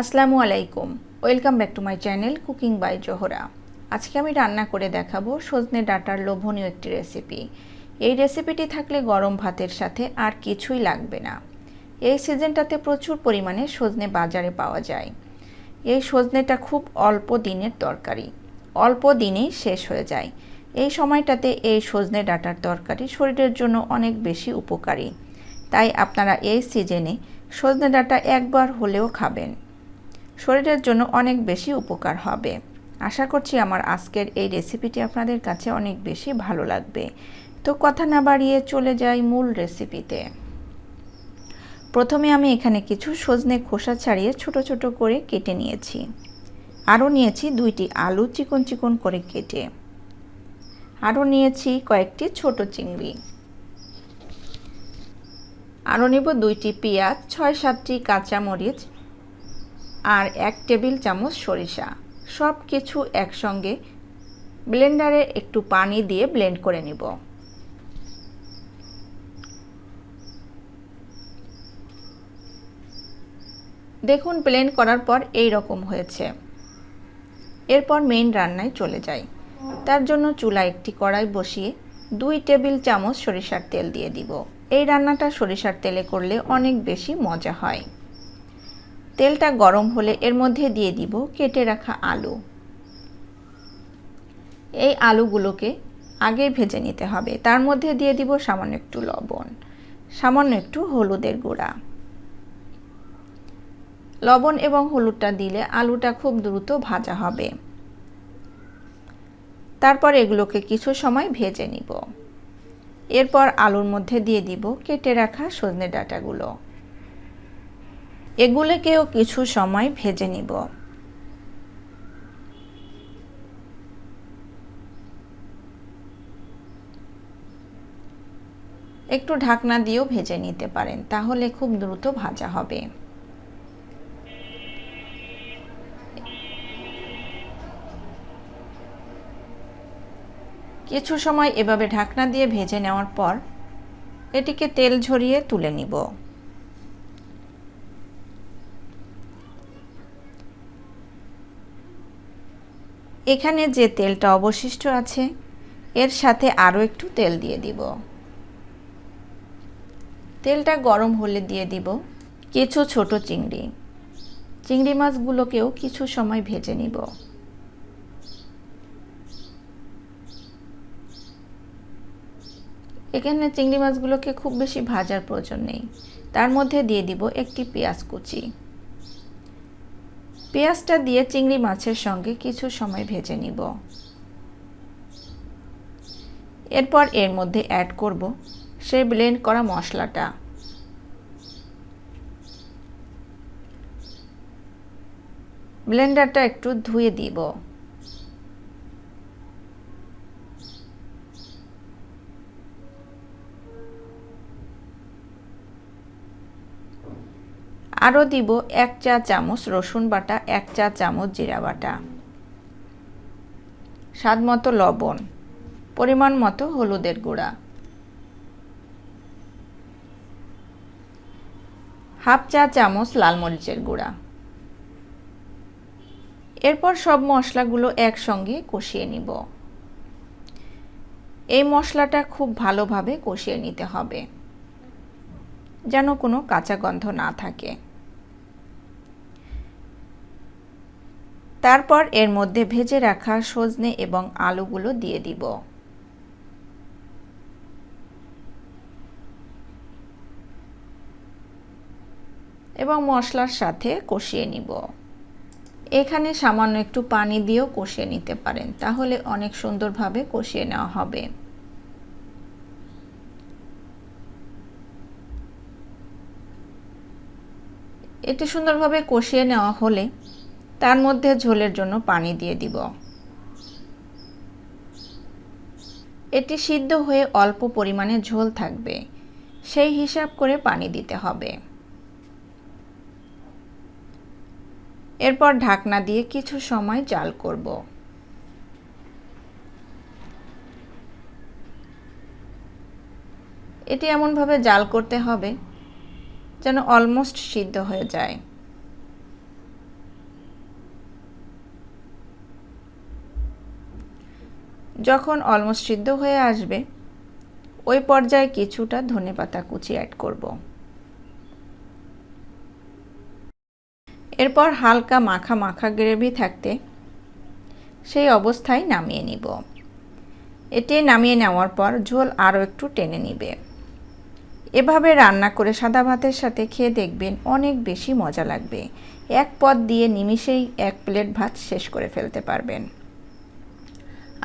আসসালামু আলাইকুম। Welcome back to my channel cooking by Zohra. আজকে আমি রান্না করে দেখাবো সজনে ডাটার লোভনীয় একটি রেসিপি। এই রেসিপিটি থাকলে গরম ভাতের সাথে আর কিছুই লাগবে না। এই সিজনটাতে প্রচুর পরিমাণে সজনে বাজারে পাওয়া যায়। এই সজনেটা খুব অল্প দিনের তরকারি। অল্প দিনেই শেষ হয়ে যায়। এই সময়টাতে এই সজনে ডাটার তরকারি শরীরের জন্য অনেক বেশি উপকারী। তাই আপনারা এই সিজনে সজনে ডাটা একবার হলেও খাবেন। শরীরের জন্য অনেক বেশি উপকার হবে। আশা করছি আমার আজকের এই রেসিপিটি আপনাদের কাছে অনেক বেশি ভালো লাগবে। তো কথা না বাড়িয়ে চলে যাই মূল রেসিপিতে প্রথমে আমি এখানে কিছু সজনে খোসা ছাড়িয়ে ছোট ছোট করে কেটে নিয়েছি। আরও নিয়েছি দুইটি আলু চিকন চিকন করে কেটে। আরও নিয়েছি কয়েকটি ছোট চিংড়ি। আরও নেব দুইটি পেঁয়াজ, ছয় সাতটি কাঁচামরিচ আর এক টেবিল চামচ সরিষা। সব কিছু একসঙ্গে ব্লেন্ডারে একটু পানি দিয়ে ব্লেন্ড করে নিব। দেখুন, ব্লেন্ড করার পর এই রকম হয়েছে। এরপর মেইন রান্নায় চলে যাই। তার জন্য চুলা একটি কড়াই বসিয়ে দুই টেবিল চামচ সরিষার তেল দিয়ে দিব। এই রান্নাটা সরিষার তেলে করলে অনেক বেশি মজা হয়। তেলটা গরম হলে এর মধ্যে দিয়ে দিব কেটে রাখা আলু। এই আলুগুলোকে আগে ভেজে নিতে হবে। তার মধ্যে দিয়ে দিব সামান্য একটু লবণ। সামান্য একটু হলুদের গুঁড়া। লবণ এবং হলুদটা দিলে আলুটা খুব দ্রুত ভাজা হবে। তারপর এগুলোকে কিছু সময় ভেজে নিব। এরপর আলুর মধ্যে দিয়ে দিব কেটে রাখা সজনে ডাঁটাগুলো। এগুলোকেও কিছু সময় ভেজে নিব। একটু ঢাকনা দিয়েও ভেজে নিতে পারেন, তাহলে খুব দ্রুত ভাজা হবে। কিছু সময় এভাবে ঢাকনা দিয়ে ভেজে নেওয়ার পর এটিকে তেল ঝরিয়ে তুলে নিব। এখানে যে তেলটা অবশিষ্ট আছে, এর সাথে আরও একটু তেল দিয়ে দিব। তেলটা গরম হলে দিয়ে দিব কিছু ছোট চিংড়ি। চিংড়ি মাছগুলোকেও কিছু সময় ভেজে নিব। এখানে চিংড়ি মাছগুলোকে খুব বেশি ভাজার প্রয়োজন নেই। তার মধ্যে দিয়ে দিব একটি পেঁয়াজ কুচি। পেঁয়াজটা দিয়ে চিংড়ি মাছের সঙ্গে কিছু সময় ভেজে নিব। এরপর এর মধ্যে অ্যাড করব সেই ব্লেন্ড করা মশলাটা। ব্লেন্ডারটা একটু ধুয়ে দিব। আরও দিব এক চা চামচ রসুন বাটা, এক চা চামচ জিরা বাটা। স্বাদ মতো লবণ, পরিমাণ মতো হলুদের গুঁড়া। হাফ চা চামচ লাল মরিচের গুঁড়া। এরপর সব মশলাগুলো একসঙ্গে কষিয়ে নিব। এই মশলাটা খুব ভালোভাবে কষিয়ে নিতে হবে, যেন কোনো কাঁচা গন্ধ না থাকে। তারপর এর মধ্যে ভেজে রাখা সজনে এবং আলুগুলো দিয়ে দিব। এবং মশলার সাথে কষিয়ে নিব। এখানে সামান্য একটু পানি দিয়েও কষিয়ে নিতে পারেন, তাহলে অনেক সুন্দরভাবে কষিয়ে নেওয়া হবে। এটি সুন্দরভাবে কষিয়ে নেওয়া হলে তার মধ্যে ঝোলের জন্য পানি দিয়ে দিব। এটি সিদ্ধ হয়ে অল্প পরিমাণে ঝোল থাকবে। সেই হিসাব করে পানি দিতে হবে। এরপর ঢাকনা দিয়ে কিছু সময় জাল করব। এটি এমনভাবে জাল করতে হবে যেন অলমোস্ট সিদ্ধ হয়ে যায়। যখন অলমোস্ট সিদ্ধ হয়ে আসবে, ওই পর্যায়ে কিছুটা ধনেপাতা কুচি অ্যাড করব। এরপর হালকা মাখা মাখা গ্রেভি থাকতে সেই অবস্থায় নামিয়ে নিব। এটি নামিয়ে নেওয়ার পর ঝোল আরও একটু টেনে নিবে। এভাবে রান্না করে সাদা ভাতের সাথে খেয়ে দেখবেন অনেক বেশি মজা লাগবে। এক পদ দিয়ে নিমিষেই এক প্লেট ভাত শেষ করে ফেলতে পারবেন।